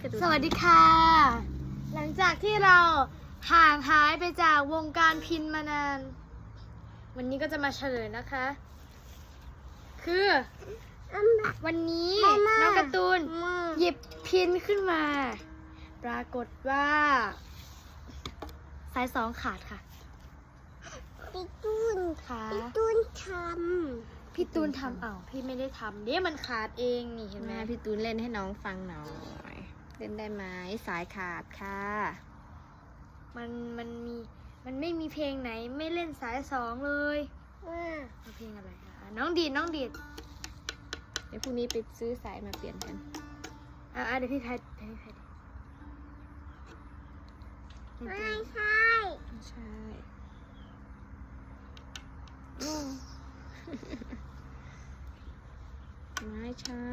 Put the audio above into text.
พี่การ์ตูนสวัสดีค่ะ หลังจากที่เราห่างหายไปจากวงการพินมานาน วันนี้ก็จะมาเฉลยนะคะ คือวันนี้น้องการ์ตูนหยิบพินขึ้นมา ปรากฏว่า สายสองขาดค่ะพี่ตูนค่ะพี่ตูนทพี่ตูนทำเอ้าพี่ไม่ได้ทำเดี๋ยวมันขาดเองนี่เห็นไหมแม่พี่ตูนเล่นให้น้องฟังหน่อย เล่นได้ไหมสายขาดค่ะ มันมันมีมันไม่มีเพลงไหนไม่เล่นสายสองเลยำว่าเอาเพลงอะไรคะน้องดีดน้องดีดเดี๋ยวพรุ่งนี้ไปซื้อสายมาเปลี่ยนกันอะอะเดี๋ยวพี่แพทเดี๋ยวพี่แพทไม่ใช่ไม่ใช่ไม่ใช่